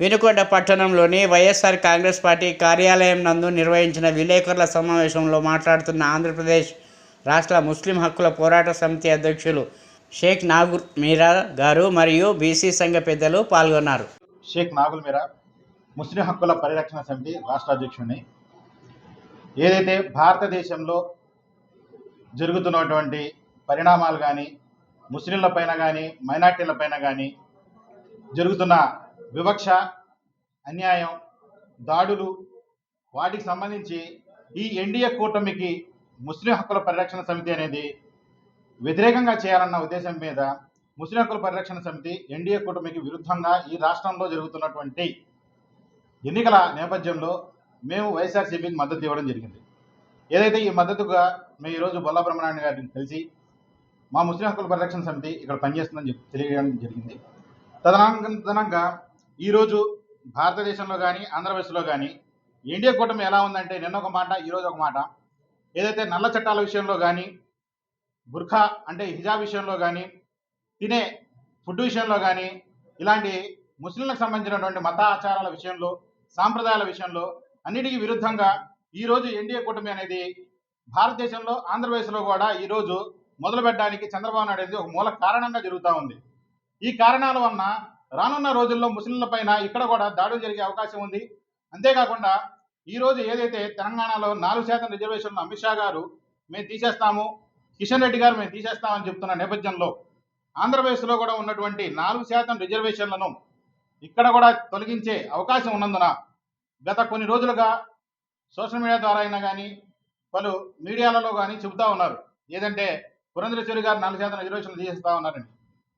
వినుకొండ పట్టణంలోని వైఎస్ఆర్ కాంగ్రెస్ పార్టీ కార్యాలయం నందు నిర్వహించిన విలేకరుల సమావేశంలో మాట్లాడుతున్న ఆంధ్రప్రదేశ్ రాష్ట్ర ముస్లిం హక్కుల పోరాట సమితి అధ్యక్షులు షేక్ నాగుల్ మీరా గారు మరియు బీసీ సంఘ పెద్దలు పాల్గొన్నారు. షేక్ నాగుల్ మీరా ముస్లిం హక్కుల పరిరక్షణ సమితి రాష్ట్ర అధ్యక్షుడిని ఏదైతే భారతదేశంలో జరుగుతున్నటువంటి పరిణామాలు కానీ ముస్లింల పైన కానీ మైనార్టీల పైన కానీ జరుగుతున్న వివక్ష అన్యాయం దాడులు వాటికి సంబంధించి ఈ ఎన్డీఏ కూటమికి ముస్లిం హక్కుల పరిరక్షణ సమితి అనేది వ్యతిరేకంగా చేయాలన్న ఉద్దేశం మీద ముస్లిం హక్కుల పరిరక్షణ సమితి ఎన్డీఏ కూటమికి విరుద్ధంగా ఈ రాష్ట్రంలో జరుగుతున్నటువంటి ఎన్నికల నేపథ్యంలో మేము వైఎస్ఆర్సీపీకి మద్దతు ఇవ్వడం జరిగింది. ఏదైతే ఈ మద్దతుగా మేము ఈరోజు బొల్లా బ్రహ్మనారాయణ గారిని కలిసి మా ముస్లిం హక్కుల పరిరక్షణ సమితి ఇక్కడ పనిచేస్తుందని చెప్పి తెలియజేయడం జరిగింది. తదనంతరంగా ఈరోజు భారతదేశంలో కానీ ఆంధ్రప్రదేశ్లో కానీ ఎన్డీఏ కూటమి ఎలా ఉందంటే నిన్న ఒక మాట ఈరోజు ఒక మాట. ఏదైతే నల్ల చట్టాల విషయంలో కానీ బుర్ఖా అంటే హిజాబ్ విషయంలో కానీ తినే ఫుడ్ విషయంలో కానీ ఇలాంటి ముస్లింలకు సంబంధించినటువంటి మత ఆచారాల విషయంలో సాంప్రదాయాల విషయంలో అన్నిటికీ విరుద్ధంగా ఈరోజు ఎన్డీఏ కూటమి అనేది భారతదేశంలో ఆంధ్రప్రదేశ్లో కూడా ఈరోజు మొదలు పెట్టడానికి చంద్రబాబు నాయుడు అనేది ఒక మూల కారణంగా జరుగుతూ ఉంది. ఈ కారణాల వలన రానున్న రోజుల్లో ముస్లింల పైన ఇక్కడ కూడా దాడులు జరిగే అవకాశం ఉంది. అంతేకాకుండా ఈరోజు ఏదైతే తెలంగాణలో నాలుగు శాతం రిజర్వేషన్లు అమిత్ షా గారు మేము తీసేస్తాము కిషన్ రెడ్డి గారు మేము తీసేస్తామని చెప్తున్న నేపథ్యంలో ఆంధ్రప్రదేశ్లో కూడా ఉన్నటువంటి నాలుగు శాతం రిజర్వేషన్లను ఇక్కడ కూడా తొలగించే అవకాశం ఉన్నందున గత కొన్ని రోజులుగా సోషల్ మీడియా ద్వారా అయినా కానీ పలు మీడియాలలో కానీ చెబుతా ఉన్నారు. ఏదంటే పురంధరేశ్వరి గారు నాలుగు శాతం రిజర్వేషన్లు తీసేస్తా ఉన్నారని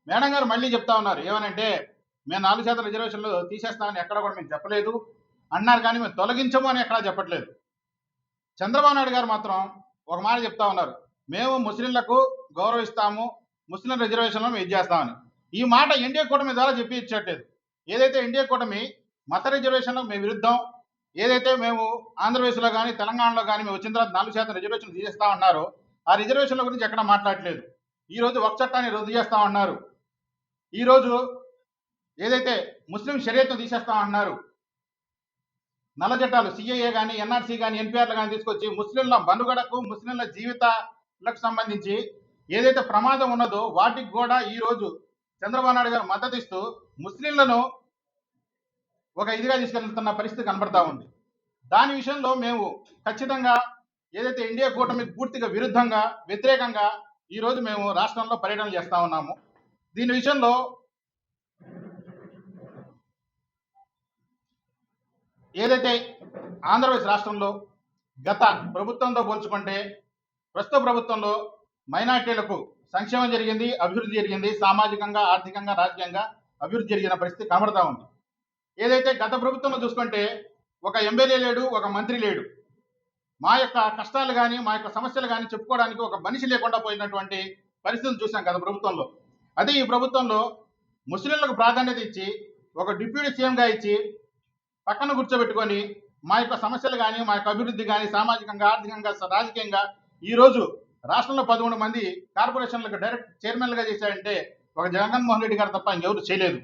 మేడం గారు మళ్ళీ చెప్తా ఉన్నారు. ఏమనంటే మేము నాలుగు శాతం రిజర్వేషన్లు తీసేస్తామని ఎక్కడ కూడా మేము చెప్పలేదు. అన్నారు కానీ మేము తొలగించము అని ఎక్కడా చెప్పట్లేదు. చంద్రబాబు నాయుడు గారు మాత్రం ఒక మాట చెప్తా ఉన్నారు. మేము ముస్లింలకు గౌరవిస్తాము ముస్లిం రిజర్వేషన్లు మేము ఇది చేస్తామని ఈ మాట ఎన్డీఏ కూటమి ద్వారా చెప్పి ఇచ్చట్లేదు ఏదైతే ఎన్డీఏ కూటమి మత రిజర్వేషన్లకు మేము విరుద్ధం ఏదైతే మేము ఆంధ్రప్రదేశ్లో కానీ తెలంగాణలో కానీ మేము వచ్చిన తర్వాత నాలుగు శాతం రిజర్వేషన్లు తీసేస్తా ఉన్నారో ఆ రిజర్వేషన్ల గురించి ఎక్కడ మాట్లాడలేదు ఈ రోజు ఒక చట్టాన్ని రద్దు చేస్తా ఉన్నారు. ఈరోజు ఏదైతే ముస్లిం షరియత్ను తీసేస్తా అన్నారు నల్ల చట్టాలు సిఏఏ కానీ ఎన్ఆర్సీ కానీ ఎన్పిఆర్లు కానీ తీసుకొచ్చి ముస్లింల మనుగడకు ముస్లింల జీవితాలకు సంబంధించి ఏదైతే ప్రమాదం ఉన్నదో వాటికి కూడా ఈ రోజు చంద్రబాబు నాయుడు గారు మద్దతు ఇస్తూ ముస్లింలను ఒక ఇదిగా తీసుకెళ్తున్న పరిస్థితి కనబడతా ఉంది. దాని విషయంలో మేము ఖచ్చితంగా ఏదైతే ఇండియా కూటమికి పూర్తిగా విరుద్ధంగా వ్యతిరేకంగా ఈ రోజు మేము రాష్ట్రంలో పర్యటన చేస్తా ఉన్నాము. దీని విషయంలో ఏదైతే ఆంధ్రప్రదేశ్ రాష్ట్రంలో గత ప్రభుత్వంతో పోల్చుకుంటే ప్రస్తుత ప్రభుత్వంలో మైనార్టీలకు సంక్షేమం జరిగింది అభివృద్ధి జరిగింది సామాజికంగా ఆర్థికంగా రాజకీయంగా అభివృద్ధి జరిగిన పరిస్థితి కనబడతా ఉంది. ఏదైతే గత ప్రభుత్వంలో చూసుకుంటే ఒక ఎమ్మెల్యే లేడు ఒక మంత్రి లేడు. మా యొక్క కష్టాలు కానీ మా యొక్క సమస్యలు కానీ చెప్పుకోవడానికి ఒక మనిషి లేకుండా పోయినటువంటి పరిస్థితులు చూసాం గత ప్రభుత్వంలో. అదే ఈ ప్రభుత్వంలో ముస్లింలకు ప్రాధాన్యత ఇచ్చి ఒక డిప్యూటీ సీఎంగా ఇచ్చి పక్కన కూర్చోబెట్టుకొని మా యొక్క సమస్యలు కానీ మా యొక్క అభివృద్ధి కానీ సామాజికంగా ఆర్థికంగా రాజకీయంగా ఈరోజు రాష్ట్రంలో పదమూడు మంది కార్పొరేషన్లకు డైరెక్ట్ చైర్మన్లుగా చేశారంటే ఒక జగన్మోహన్ రెడ్డి గారు తప్ప ఇంకెవరు చేయలేదు.